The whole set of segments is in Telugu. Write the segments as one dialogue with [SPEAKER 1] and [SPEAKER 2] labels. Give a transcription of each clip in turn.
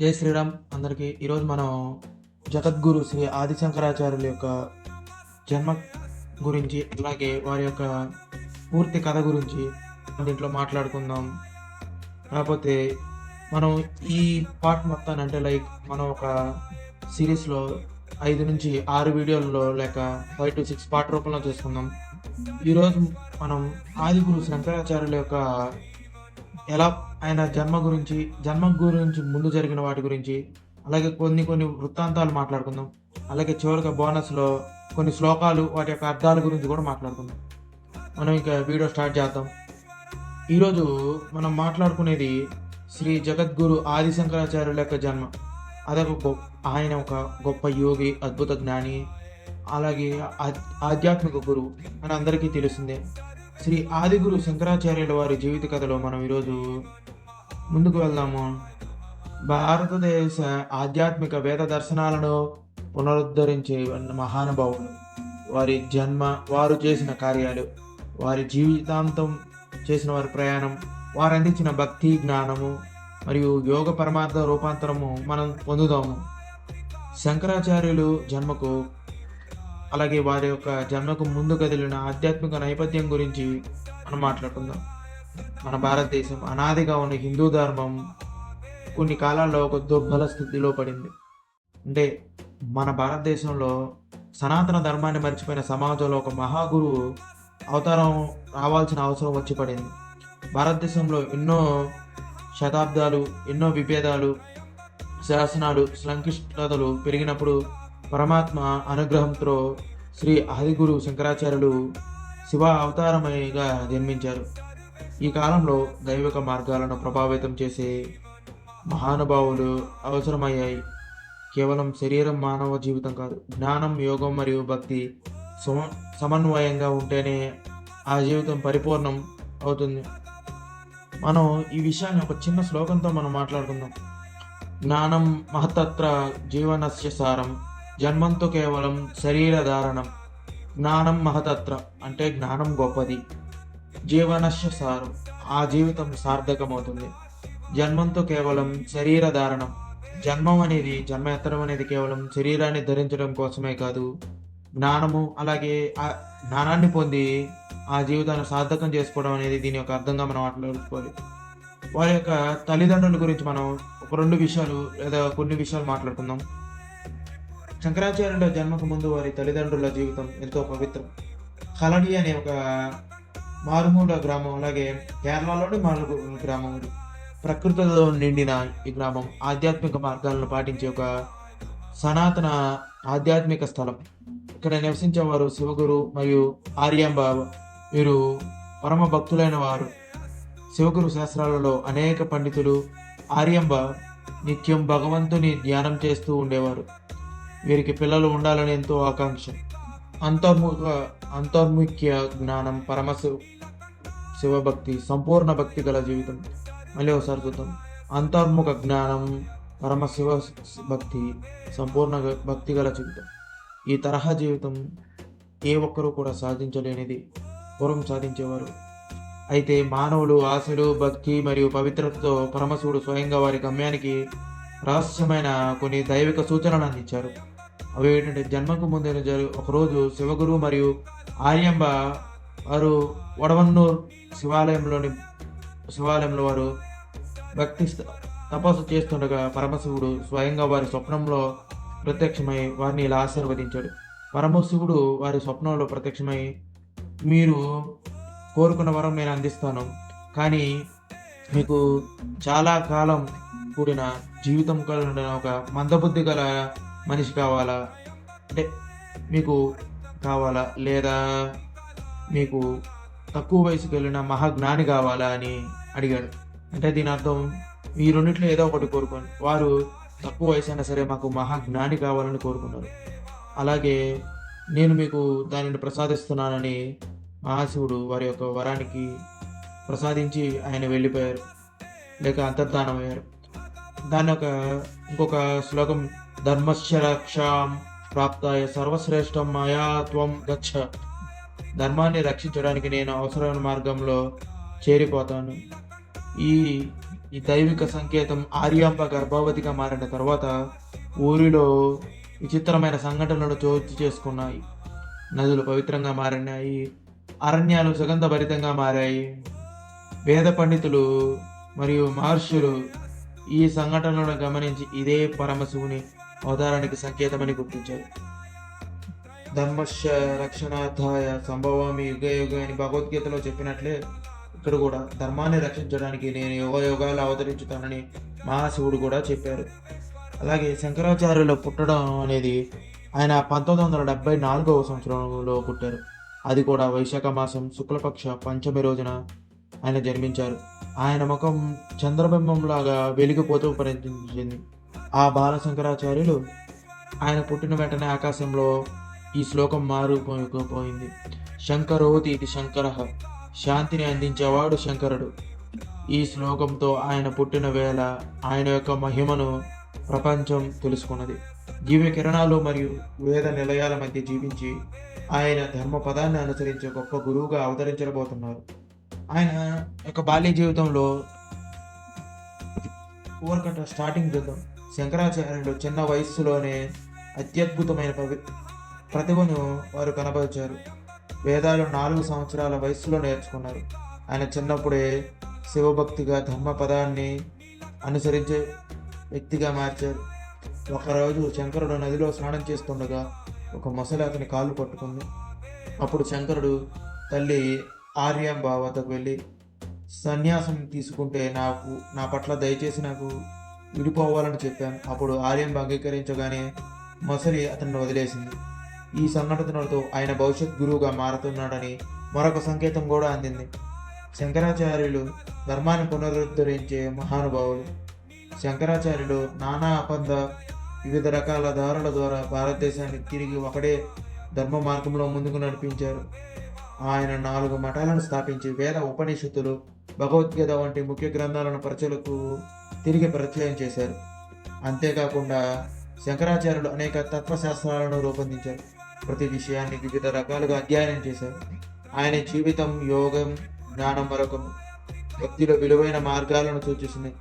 [SPEAKER 1] జై శ్రీరామ్. అందరికీ ఈరోజు మనం జగద్గురు శ్రీ ఆదిశంకరాచార్యుల యొక్క జన్మ గురించి అలాగే వారి యొక్క పూర్తి కథ గురించి దీంట్లో మాట్లాడుకుందాం. కాకపోతే మనం ఈ పార్ట్ మొత్తాన్ని అంటే లైక్ మనం ఒక సిరీస్లో ఐదు నుంచి ఆరు వీడియోల్లో లేక ఫైవ్ టు సిక్స్ పార్ట్ రూపంలో చేసుకుందాం. ఈరోజు మనం ఆదిగురు శంకరాచార్యుల యొక్క ఎలా ఆయన జన్మ గురించి జన్మ గురించి ముందు జరిగిన వాటి గురించి అలాగే కొన్ని కొన్ని వృత్తాంతాలు మాట్లాడుకుందాం. అలాగే చివరిగా బోనస్లో కొన్ని శ్లోకాలు వాటి యొక్క అర్థాల గురించి కూడా మాట్లాడుకుందాం. మనం ఇంకా వీడియో స్టార్ట్ చేద్దాం. ఈరోజు మనం మాట్లాడుకునేది శ్రీ జగద్గురు ఆదిశంకరాచార్యుల యొక్క జన్మ. అదొక గొప్ప ఆయన ఒక గొప్ప యోగి అద్భుత జ్ఞాని అలాగే ఆధ్యాత్మిక గురువు అని అందరికీ తెలిసిందే. శ్రీ ఆదిగురు శంకరాచార్యుల వారి జీవిత కథలో మనం ఈరోజు ముందుకు వెళ్దాము. భారతదేశ ఆధ్యాత్మిక వేద దర్శనాలను పునరుద్ధరించే మహానుభావులు. వారి జన్మ వారు చేసిన కార్యాలు వారి జీవితాంతం చేసిన వారి ప్రయాణం వారు అందించిన భక్తి జ్ఞానము మరియు యోగ పరమార్థ రూపాంతరము మనం పొందుదాము. శంకరాచార్యులు జన్మకు అలాగే వారి యొక్క జన్మకు ముందు కదిలిన ఆధ్యాత్మిక నేపథ్యం గురించి మనం మాట్లాడుకుందాం. మన భారతదేశం అనాదిగా ఉన్న హిందూ ధర్మం కొన్ని కాలాల్లో ఒక దుర్బల స్థితిలో పడింది. అంటే మన భారతదేశంలో సనాతన ధర్మాన్ని మర్చిపోయిన సమాజంలో ఒక మహాగురువు అవతారం రావాల్సిన అవసరం వచ్చి పడింది. భారతదేశంలో ఎన్నో శతాబ్దాలు ఎన్నో విభేదాలు శాసనాలు సంక్లిష్టతలు పెరిగినప్పుడు పరమాత్మ అనుగ్రహంతో శ్రీ ఆదిగురు శంకరాచార్యులు శివ అవతారమయ్యగా జన్మించారు. ఈ కాలంలో దైవిక మార్గాలను ప్రభావితం చేసే మహానుభావులు అవసరమయ్యాయి. కేవలం శరీరం మానవ జీవితం కాదు జ్ఞానం యోగం మరియు భక్తి సమ సమన్వయంగా ఉంటేనే ఆ జీవితం పరిపూర్ణం అవుతుంది. మనం ఈ విషయాన్ని ఒక చిన్న శ్లోకంతో మనం మాట్లాడుకుందాం. జ్ఞానం మహతత్ర జీవనస్య సారం. జన్మంతో కేవలం శరీర ధారణం జ్ఞానం మహతత్ర అంటే జ్ఞానం గొప్పది. జీవనశ సారు ఆ జీవితం సార్థకమవుతుంది. జన్మంతో కేవలం శరీర ధారణం జన్మం అనేది జన్మ ఎత్తడం అనేది కేవలం శరీరాన్ని ధరించడం కోసమే కాదు. జ్ఞానము అలాగే ఆ జ్ఞానాన్ని పొంది ఆ జీవితాన్ని సార్థకం చేసుకోవడం అనేది దీని యొక్క అర్థంగా మనం మాట్లాడుకోవాలి వారి యొక్క తల్లిదండ్రుల గురించి మనం ఒక రెండు విషయాలు లేదా కొన్ని విషయాలు మాట్లాడుకుందాం. శంకరాచార్యుల జన్మకు ముందు వారి తల్లిదండ్రుల జీవితం ఎంతో పవిత్రం. హలడి అనే ఒక మారుమూల గ్రామం అలాగే కేరళలోని మారుమూల గ్రామం ప్రకృతితో ప్రకృతిలో నిండిన ఈ గ్రామం ఆధ్యాత్మిక మార్గాలను పాటించే ఒక సనాతన ఆధ్యాత్మిక స్థలం. ఇక్కడ నివసించేవారు శివగురు మరియు ఆర్యాంబ వీరు పరమ భక్తులైన వారు. శివగురు శాస్త్రాలలో అనేక పండితులు ఆర్యంబ నిత్యం భగవంతుని ధ్యానం చేస్తూ ఉండేవారు. వీరికి పిల్లలు ఉండాలని ఎంతో ఆకాంక్ష. అంతర్ముఖ అంతర్ముఖ్య జ్ఞానం పరమశివ శివభక్తి సంపూర్ణ భక్తి గల జీవితం. మళ్ళీ ఒకసారి చూద్దాం. అంతర్ముఖ జ్ఞానం పరమశివ భక్తి సంపూర్ణ భక్తి గల జీవితం. ఈ తరహా జీవితం ఏ ఒక్కరూ కూడా సాధించలేనిది పూర్వం సాధించేవారు. అయితే మానవులు ఆశలు భక్తి మరియు పవిత్రతతో పరమశివుడు స్వయంగా వారి గమ్యానికి రహస్యమైన కొన్ని దైవిక సూచనలు అందించారు. అవి ఏంటంటే జన్మకు ముందే జరు ఒకరోజు శివగురు మరియు ఆర్యంబ వారు వడవన్నూర్ శివాలయంలోని శివాలయంలో వారు భక్తి తపస్సు చేస్తుండగా పరమశివుడు స్వయంగా వారి స్వప్నంలో ప్రత్యక్షమై వారిని ఇలా ఆశీర్వదించాడు. పరమశివుడు వారి స్వప్నంలో ప్రత్యక్షమై మీరు కోరుకున్న వరం నేను అందిస్తాను కానీ మీకు చాలా కాలం కూడిన జీవితం కలిగిన ఒక మందబుద్ధి గల మనిషి కావాలా? అంటే మీకు కావాలా? లేదా మీకు తక్కువ వయసుకు వెళ్ళిన మహాజ్ఞాని కావాలా అని అడిగాడు. అంటే దీని అర్థం ఈ రెండిట్లో ఏదో ఒకటి కోరుకోండి. వారు తక్కువ వయసు అయినా సరే మాకు మహాజ్ఞాని కావాలని కోరుకున్నారు. అలాగే నేను మీకు దానిని ప్రసాదిస్తున్నానని మహాశివుడు వారి యొక్క వరానికి ప్రసాదించి ఆయన వెళ్ళిపోయారు. లేక అంతర్ధానమయ్యారు. దాని యొక్క ఇంకొక శ్లోకం ధర్మస్య రక్షాం ప్రాప్తాయ సర్వశ్రేష్టం మయా త్వం గచ్చ. ధర్మాన్ని రక్షించడానికి నేను అవసరమైన మార్గంలో చేరిపోతాను. ఈ ఈ దైవిక సంకేతం ఆర్యాంబ గర్భవతిగా మారిన తర్వాత ఊరిలో విచిత్రమైన సంఘటనలు చోటు చేసుకున్నాయి. నదులు పవిత్రంగా మారినాయి. అరణ్యాలు సుగంధభరితంగా మారాయి. వేద పండితులు మరియు మహర్షులు ఈ సంఘటనలను గమనించి ఇదే పరమశివుని అవతారానికి సంకేతమని గుర్తించారు. ధర్మశ రక్షణార్థాయ సంభవామి యుగ యుగ అని భగవద్గీతలో చెప్పినట్లే ఇక్కడ కూడా ధర్మాన్ని రక్షించడానికి నేను యుగ యుగాలు అవతరించుతానని మహాశివుడు కూడా చెప్పారు. అలాగే శంకరాచార్యులు పుట్టడం అనేది ఆయన పంతొమ్మిది వందల డెబ్బై నాలుగవ సంవత్సరంలో పుట్టారు. అది కూడా వైశాఖ మాసం శుక్లపక్ష పంచమి రోజున ఆయన జన్మించారు. ఆయన ముఖం చంద్రబింబంలాగా వెలిగిపోతూ ప్రయత్నించింది. ఆ బాల శంకరాచార్యులు ఆయన పుట్టిన వెంటనే ఆకాశంలో ఈ శ్లోకం మారుపోయిపోయింది శంకరోతి ఇది శంకర శాంతిని అందించేవాడు శంకరుడు. ఈ శ్లోకంతో ఆయన పుట్టిన వేళ ఆయన యొక్క మహిమను ప్రపంచం తెలుసుకున్నది. దివ్య కిరణాలు మరియు వేద నిలయాల మధ్య జీవించి ఆయన ధర్మ పదాన్ని అనుసరించే గొప్ప గురువుగా అవతరించబోతున్నారు. ఆయన యొక్క బాల్య జీవితంలో ఊరకట్ట స్టార్టింగ్ చూద్దాం. శంకరాచార్యులు చిన్న వయస్సులోనే అత్యద్భుతమైన పవి- ప్రతిభను వారు కనబరిచారు వేదాలు నాలుగు సంవత్సరాల వయస్సులో నేర్చుకున్నారు. ఆయన చిన్నప్పుడే శివభక్తిగా ధర్మ పదాన్ని అనుసరించే వ్యక్తిగా మార్చారు. ఒకరోజు శంకరుడు నదిలో స్నానం చేస్తుండగా ఒక మొసలి అతని కాళ్ళు పట్టుకుంది. అప్పుడు శంకరుడు తల్లి ఆర్యం వద్దకు వెళ్ళి సన్యాసం తీసుకుంటే నాకు నా పట్ల దయచేసి నాకు విడిపోవాలని చెప్పాను. అప్పుడు ఆర్యంబ అంగీకరించగానే మొసలి అతన్ని వదిలేసింది. ఈ సంఘటనలతో ఆయన భవిష్యత్ గురువుగా మారుతున్నాడని మరొక సంకేతం కూడా అందింది. శంకరాచార్యులు ధర్మాన్ని పునరుద్ధరించే మహానుభావులు. శంకరాచార్యులు నానా అపంద వివిధ రకాల దారుల ద్వారా భారతదేశాన్ని తిరిగి ఒకటే ధర్మ మార్గంలో ముందుకు నడిపించారు. ఆయన నాలుగు మఠాలను స్థాపించి వేద ఉపనిషత్తులు భగవద్గీత వంటి ముఖ్య గ్రంథాలను ప్రజలకు తిరిగి పరిచయం చేశారు. అంతేకాకుండా శంకరాచార్యులు అనేక తత్వశాస్త్రాలను రూపొందించారు. ప్రతి విషయాన్ని వివిధ రకాలుగా అధ్యయనం చేశారు. ఆయన జీవితం యోగం జ్ఞానం మరొక వ్యక్తిలో విలువైన మార్గాలను సూచిస్తుంది.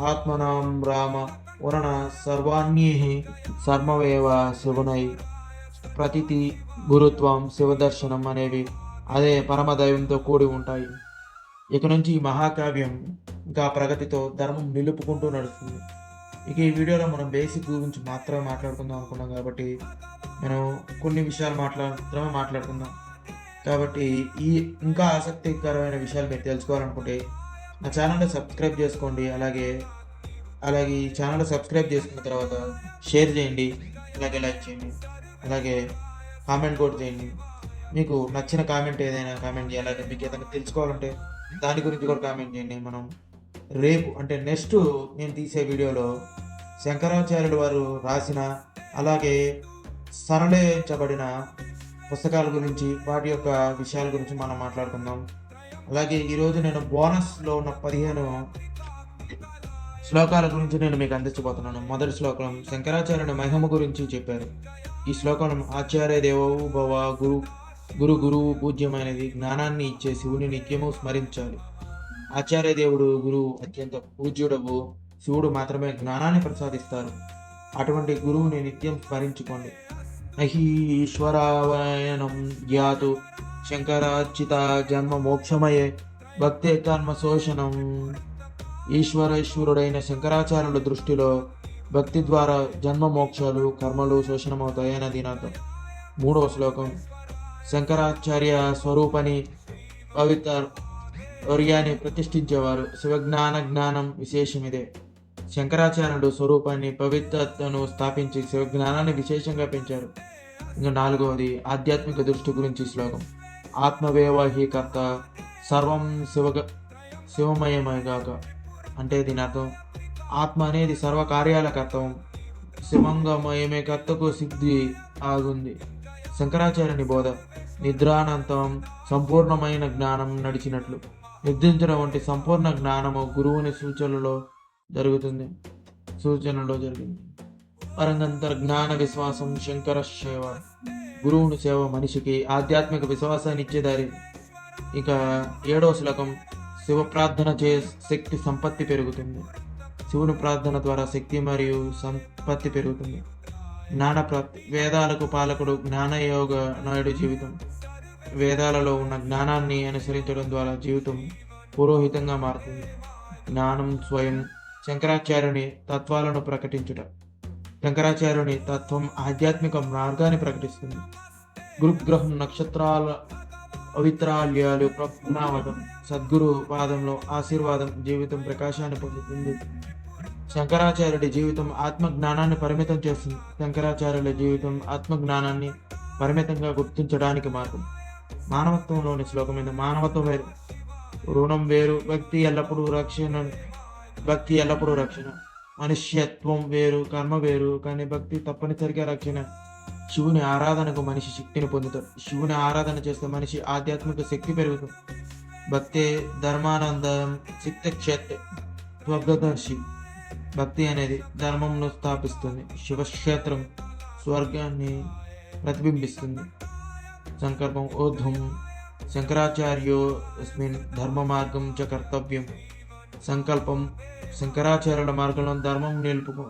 [SPEAKER 1] ఆత్మనాం రామ వరణ సర్వాణ్యే సర్మవేవ శివునై ప్రతితి గురుత్వం శివదర్శనం అనేవి అదే పరమదైవంతో కూడి ఉంటాయి. ఇక నుంచి ఈ మహాకావ్యం ఇంకా ప్రగతితో ధర్మం నిలుపుకుంటూ నడుస్తుంది. ఇక ఈ వీడియోలో మనం బేసిక్ గురించి మాత్రమే మాట్లాడుకుందాం అనుకున్నాం కాబట్టి మనం కొన్ని విషయాలు మాట్లాడుతున్నామే మాట్లాడుకుందాం. కాబట్టి ఈ ఇంకా ఆసక్తికరమైన విషయాలు మీరు తెలుసుకోవాలనుకుంటే నా ఛానల్ని సబ్స్క్రైబ్ చేసుకోండి. అలాగే అలాగే ఈ ఛానల్ సబ్స్క్రైబ్ చేసుకున్న తర్వాత షేర్ చేయండి. అలాగే లైక్ చేయండి. అలాగే కామెంట్ కూడా చేయండి. మీకు నచ్చిన కామెంట్ ఏదైనా కామెంట్ చేయాలంటే మీకు ఏదైనా తెలుసుకోవాలంటే దాని గురించి కూడా కామెంట్ చేయండి. మనం రేపు అంటే నెక్స్ట్ నేను తీసే వీడియోలో శంకరాచార్యుడు వారు రాసిన అలాగే సరళించబడిన పుస్తకాల గురించి వాటి యొక్క విషయాల గురించి మనం మాట్లాడుకుందాం. అలాగే ఈరోజు నేను బోనస్లో ఉన్న పదిహేను శ్లోకాల గురించి నేను మీకు అందించబోతున్నాను. మొదటి శ్లోకం శంకరాచార్యుని మహిమ గురించి చెప్పారు. ఈ శ్లోకం ఆచార్య దేవో భవ గురు గురు గురువు పూజ్యమైనది జ్ఞానాన్ని ఇచ్చే శివుని నిత్యము స్మరించాలి. ఆచార్య దేవుడు గురువు అత్యంత పూజ్యుడవు. శివుడు మాత్రమే జ్ఞానాన్ని ప్రసాదిస్తారు. అటువంటి గురువుని నిత్యం స్మరించుకోండి. నహి ఈశ్వరావయనం జ్ఞాతు శంకరార్చిత జన్మ మోక్షమయే భక్తే కర్మ శోషణం. ఈశ్వరేశ్వరుడైన శంకరాచార్యుల దృష్టిలో భక్తి ద్వారా జన్మ మోక్షాలు కర్మలు శోషణమవుతాయన్నది దీనార్థం మూడవ శ్లోకం. శంకరాచార్య స్వరూపని పవిత్ర వర్యాన్ని ప్రతిష్ఠించేవారు. శివజ్ఞాన జ్ఞానం విశేషమిదే. శంకరాచార్యుడు స్వరూపాన్ని పవిత్రతను స్థాపించి శివజ్ఞానాన్ని విశేషంగా పెంచారు. ఇంకా నాలుగవది ఆధ్యాత్మిక దృష్టి గురించి శ్లోకం. ఆత్మవేవాహి కర్త సర్వం శివగ శివమయమయగాక అంటే దీని అర్థం ఆత్మ అనేది సర్వ కార్యాల కర్తవం. శివంగమయమే కర్తకు సిద్ధి ఆగుంది. శంకరాచార్య బోధ నిద్రానంతం సంపూర్ణమైన జ్ఞానం నడిచినట్లు. నిద్రించడం వంటి సంపూర్ణ జ్ఞానము గురువుని సూచనలో జరుగుతుంది. సూచనలో జరిగింది. పరంగంతర జ్ఞాన విశ్వాసం శంకర సేవ. గురువుని సేవ మనిషికి ఆధ్యాత్మిక విశ్వాసాన్ని ఇచ్చేదారి ఇక ఏడవ శ్లోకం శివ ప్రార్థన చే శక్తి సంపత్తి పెరుగుతుంది. శివుని ప్రార్థన ద్వారా శక్తి మరియు సంపత్తి పెరుగుతుంది. జ్ఞాన ప్రాప్తి. వేదాలకు పాలకుడు జ్ఞానయోగ నాయుడు జీవితం. వేదాలలో ఉన్న జ్ఞానాన్ని అనుసరించడం ద్వారా జీవితం పురోహితంగా మారుతుంది. జ్ఞానం స్వయం శంకరాచార్యుని తత్వాలను ప్రకటించుట. శంకరాచార్యుని తత్వం ఆధ్యాత్మిక మార్గాన్ని ప్రకటిస్తుంది. గురుగ్రహం నక్షత్రాల పవిత్రాల్యాలు ప్రజ్ఞావతం సద్గురు పాదంలో ఆశీర్వాదం జీవితం ప్రకాశాన్ని పొందుతుంది. శంకరాచార్యుడి జీవితం ఆత్మ జ్ఞానాన్ని పరిమితం చేస్తుంది. శంకరాచార్యుల జీవితం ఆత్మ జ్ఞానాన్ని పరిమితంగా గుర్తించడానికి మార్గం. మానవత్వంలోని శ్లోకం మానవత్వం వేరు. రుణం వేరు. వ్యక్తి ఎల్లప్పుడూ రక్షణ భక్తి ఎల్లప్పుడూ రక్షణ. మనుష్యత్వం వేరు కర్మ వేరు కానీ భక్తి తప్పనిసరిగా రక్షణ. శివుని ఆరాధనకు మనిషి శక్తిని పొందుతాడు. శివుని ఆరాధన చేస్తే మనిషి ఆధ్యాత్మిక శక్తి పెరుగుతుంది. భక్తి ధర్మానందం చిత్తక్షేత్ర స్వర్గదర్శి భక్తి అనేది ధర్మంలో స్థాపిస్తుంది. శివక్షేత్రం స్వర్గాన్ని ప్రతిబింబిస్తుంది. సంకల్పం ఓధం శంకరాచార్యో అస్మిన్ ధర్మ మార్గం చ కర్తవ్యం. సంకల్పం శంకరాచార్యుల మార్గంలో ధర్మం నిలుపుకో